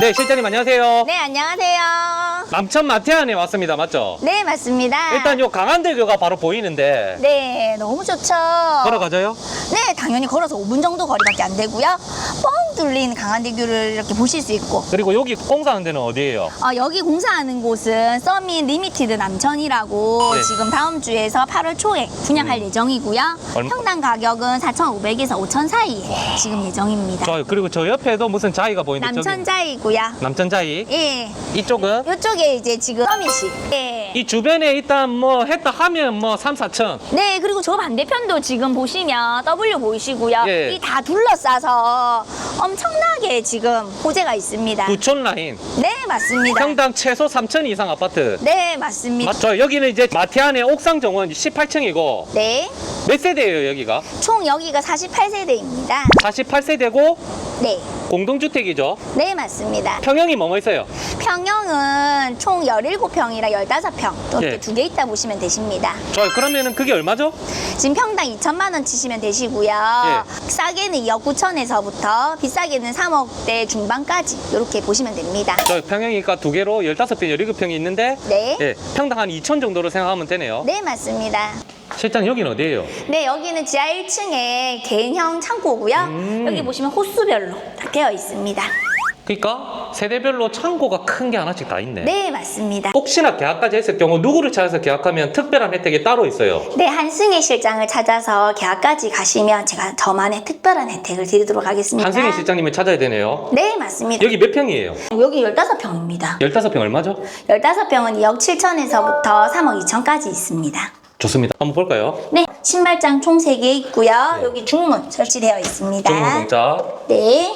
네, 실장님 안녕하세요. 네, 안녕하세요. 남천 마태안에 왔습니다. 맞죠? 네, 맞습니다. 일단 요 강한대교가 바로 보이는데 네, 너무 좋죠. 걸어가져요? 네, 당연히 걸어서 5분 정도 거리밖에 안 되고요. 뻥 뚫린 강한대교를 이렇게 보실 수 있고. 그리고 여기 공사하는 데는 어디예요? 어, 여기 공사하는 곳은 서민 리미티드 남천이라고 네. 지금 다음 주에서 8월 초에 분양할 예정이고요. 얼마- 평당 가격은 4,500에서 5,000 사이에 지금 예정입니다. 좋아요. 그리고 저 옆에도 무슨 자이가 보이는데 저기 남천자이고요. 남천 자이. 예. 이쪽은 이쪽에 이제 지금 서밋이. 예. 이 주변에 일단 뭐 했다 하면 뭐 3, 4천. 네, 그리고 저 반대편도 지금 보시면 W 보이시고요. 예. 이 다 둘러싸서 엄청나게 지금 호재가 있습니다. 구촌 라인. 네, 맞습니다. 평당 최소 3천 이상 아파트. 네, 맞습니다. 맞죠? 여기는 이제 마태안의 옥상 정원 18층이고 네, 몇 세대예요, 여기가? 총 여기가 48세대입니다. 48세대고 네, 공동주택이죠. 네, 맞습니다. 평형이 뭐뭐 있어요? 평형은 총 17평이라 15평 또 이렇게 예. 두개 있다 보시면 되십니다. 좋아요. 그러면은 그게 얼마죠? 지금 평당 2천만 원 치시면 되시고요. 예. 싸게는 2억 9천에서부터 비싸게는 3억대 중반까지 이렇게 보시면 됩니다. 저 평형이니까 두 개로 15평, 17평이 있는데 네. 예, 평당 한 2천 정도로 생각하면 되네요. 네, 맞습니다. 실장 여기는 어디예요? 네, 여기는 지하 1층에 개인형 창고고요. 음. 여기 보시면 호수별로 다 되어 있습니다. 그러니까 세대별로 창고가 큰 게 하나씩 다 있네. 네, 맞습니다. 혹시나 계약까지 했을 경우 누구를 찾아서 계약하면 특별한 혜택이 따로 있어요. 네, 한승희 실장을 찾아서 계약까지 가시면 제가 저만의 특별한 혜택을 드리도록 하겠습니다. 한승희 실장님을 찾아야 되네요. 네, 맞습니다. 여기 몇 평이에요? 여기 15평입니다. 15평 얼마죠? 15평은 2억 7천에서부터 3억 2천까지 있습니다. 좋습니다. 한번 볼까요? 네, 신발장 총 3개 있고요. 여기 중문 설치되어 있습니다. 정문 공짜. 네.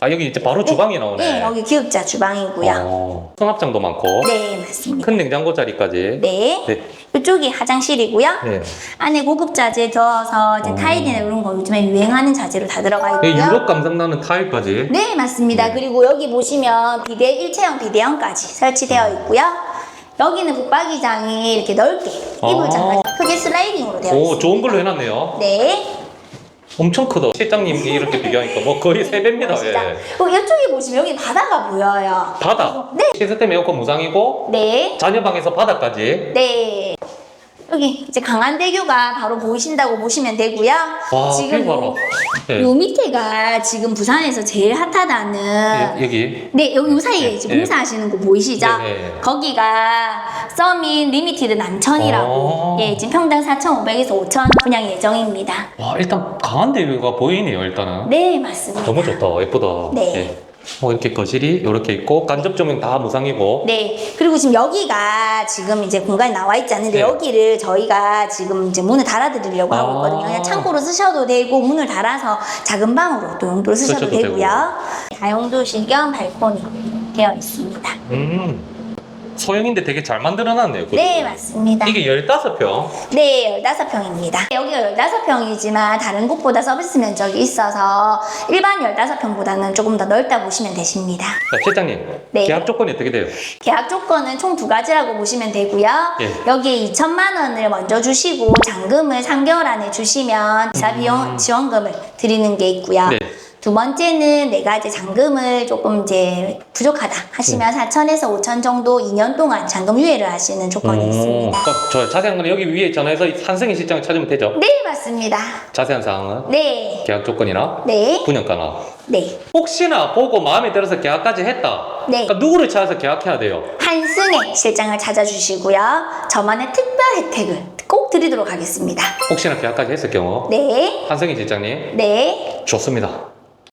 아 여기 이제 바로 주방이 나오네. 네, 여기 기업자 주방이고요. 어, 수납장도 많고 네, 맞습니다. 큰 냉장고 자리까지. 네. 네. 이쪽이 화장실이고요. 네. 안에 고급 자재 넣어서 이제 어. 타일이나 이런 거 요즘에 유행하는 자재로 다 들어가 여기 있고요. 유럽 감성 나는 타일까지. 네, 맞습니다. 그리고 여기 보시면 비대 일체형 비대형까지 설치되어 있고요. 여기는 붙박이장이 이렇게 넓게 이불장까지 크게 슬라이딩으로 되어 아. 오 있습니다. 좋은 걸로 해놨네요. 네. 엄청 크다. 실장님이 이렇게 비교하니까 뭐 거의 세 배입니다. 예. 어, 이쪽에 보시면 여기 바다가 보여요. 바다. 네. 시스템 에어컨 무상이고 네. 자녀 방에서 바다까지. 네. 여기 이제 강한대교가 바로 보이신다고 보시면 되고요. 와, 지금 뷰 봐라. 예. 요 밑에가 지금 부산에서 제일 핫하다는 예, 여기. 네, 여기 요 사이에 예, 지금 예. 공사하시는 거 보이시죠? 예, 예. 거기가 서민 리미티드 남천이라고 어. 예, 지금 평당 4,500에서 5,000 분양 예정입니다. 와 일단 강한 대교가 보이네요. 일단은. 네, 맞습니다. 너무 좋다. 예쁘다. 네. 예. 뭐 이렇게 거실이 이렇게 있고 간접 조명 다 무상이고. 네, 그리고 지금 여기가 지금 이제 공간이 나와 있지 않는데 네. 여기를 저희가 지금 이제 문을 달아드리려고 하고 아. 있거든요. 그냥 창고로 쓰셔도 되고 문을 달아서 작은 방으로 또 용도로 쓰셔도 쓰셔도 되고요. 다용도실 겸 발코니 되어 있습니다. 음. 소형인데 되게 잘 만들어놨네요. 그죠? 네, 맞습니다. 이게 15평. 네, 15평입니다. 여기가 15평이지만 다른 곳보다 서비스 면적이 있어서 일반 15평보다는 조금 더 넓다 보시면 되십니다. 자, 실장님. 네. 계약 조건이 어떻게 돼요? 계약 조건은 총 두 가지라고 보시면 되고요. 예. 여기에 2천만 원을 먼저 주시고 잔금을 3개월 안에 주시면 이사 비용 지원금을 드리는 게 있고요. 음. 네. 두 번째는 내가 이제 잔금을 조금 이제 부족하다 하시면 네. 4천에서 5천 정도 2년 동안 잔금 유예를 하시는 조건이 있습니다. 어, 저 자세한 거는 여기 위에 전화해서 한승희 실장을 찾으면 되죠? 네, 맞습니다. 자세한 사항은 네. 계약 조건이나 네. 분양가나 네. 혹시나 보고 마음에 들어서 계약까지 했다. 네. 그러니까 누구를 찾아서 계약해야 돼요? 한승의 실장을 찾아주시고요. 저만의 특별 혜택을 꼭 드리도록 하겠습니다. 혹시나 계약까지 했을 경우 네. 한승희 실장님 네. 좋습니다.